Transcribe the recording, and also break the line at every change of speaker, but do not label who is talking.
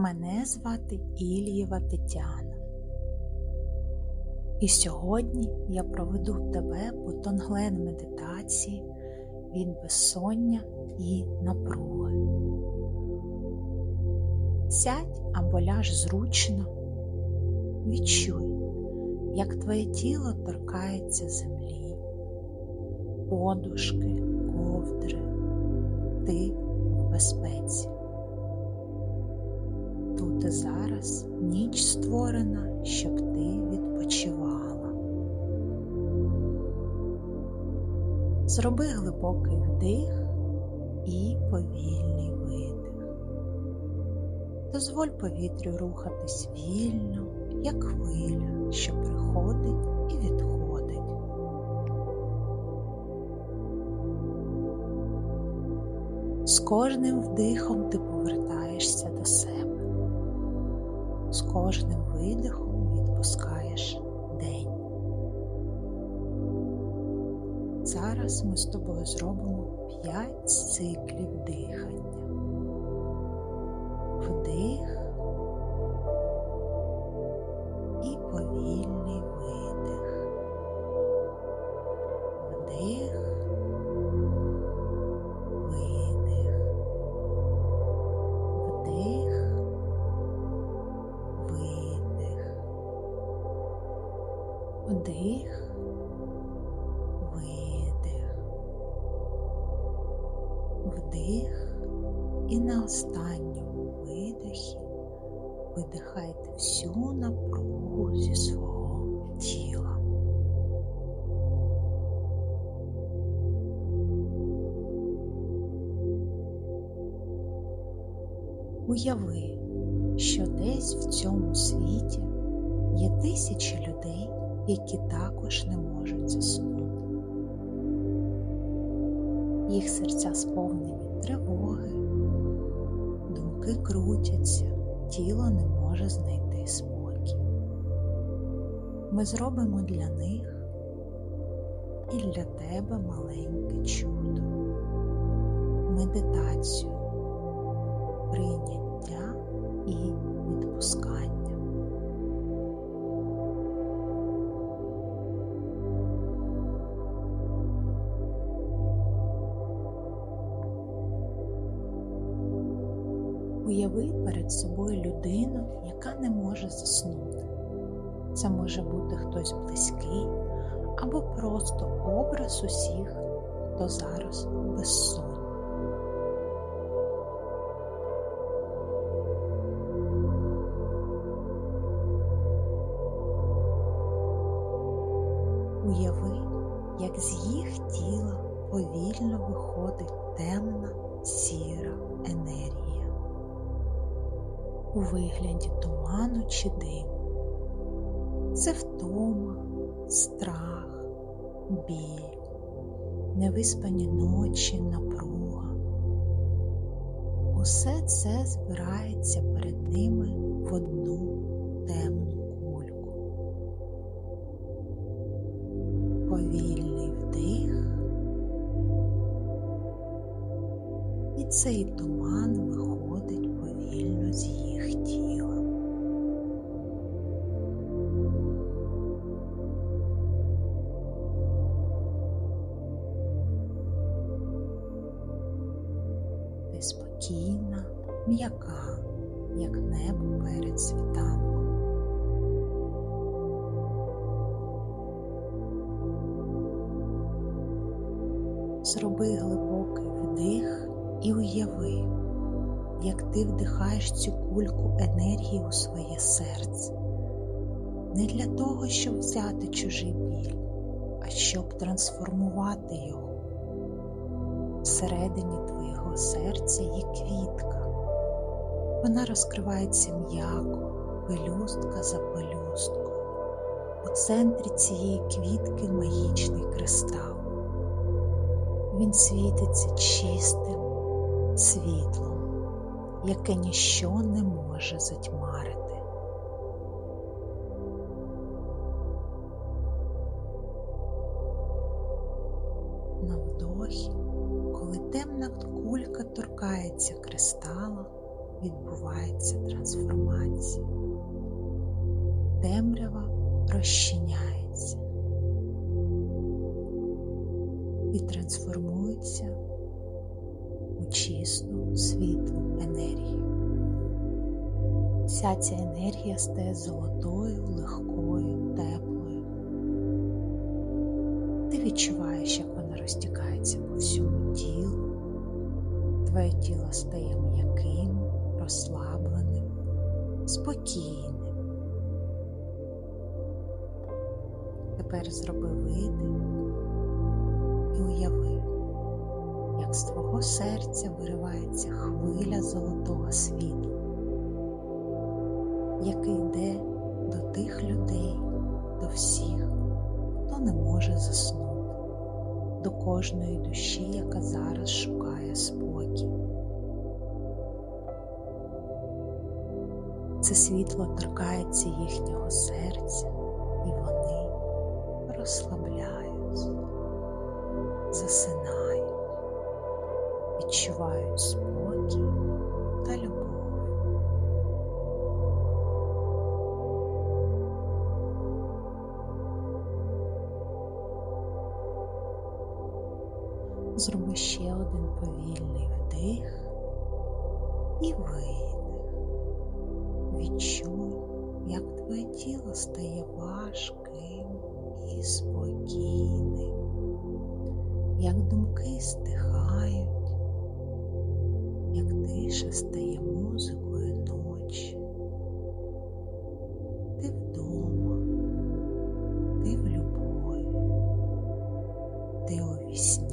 Мене звати Ільєва Тетяна. І сьогодні я проведу тебе по тонглен медитації від безсоння і напруги. Сядь або ляж зручно, відчуй, як твоє тіло торкається землі, подушки, ковдри, ти в безпеці. Зараз ніч створена, щоб ти відпочивала. Зроби глибокий вдих і повільний видих. Дозволь повітрю рухатись вільно, як хвиля, що приходить і відходить. З кожним вдихом ти повертаєшся до себе. З кожним видихом відпускаєш день. Зараз ми з тобою зробимо 5 циклів дихання. Вдих і повільний Вдих і на останньому видихі видихайте всю напругу зі свого тіла. Уяви, що десь в цьому світі є тисячі людей, які також не можуть заснути. Їх серця сповнені тривоги, думки крутяться, тіло не може знайти спокій. Ми зробимо для них і для тебе маленьке чудо, медитацію, прийняття і відпускання. Уяви перед собою людину, яка не може заснути. Це може бути хтось близький або просто образ усіх, хто зараз безсонний. Уяви, як з їх тіла повільно виходить темна сіра енергія у вигляді туману чи диму. Це втома, страх, біль, невиспані ночі, напруга. Усе це збирається перед ними в одну темну кульку. Повільний вдих, і цей туман м'яка, як небо перед світанком. Зроби глибокий вдих і уяви, як ти вдихаєш цю кульку енергії у своє серце. Не для того, щоб взяти чужий біль, а щоб трансформувати його. Всередині твоєго серця є квітка. Вона розкривається м'яко, пелюстка за пелюсткою. У центрі цієї квітки магічний кристал. Він світиться чистим світлом, яке ніщо не може затьмарити. Відбувається трансформація. Темрява розчиняється і трансформується у чисту світлу енергію. Вся ця енергія стає золотою, легкою, теплою. Ти відчуваєш, як вона розтікається по всьому тілу. Твоє тіло стає м'яким, розслабленим, спокійним. Тепер зроби видих і уяви, як з твого серця виривається хвиля золотого світла, який йде до тих людей, до всіх, хто не може заснути, до кожної душі, яка зараз шукає спокій. Це світло торкається їхнього серця, і вони розслабляються, засинають, відчувають спокій та любов. Зроби ще один повільний вдих і видих. Відчуй, як твоє тіло стає важким і спокійним, як думки стихають, як тиша стає музикою ночі. Ти вдома, ти в любові, ти у вісні,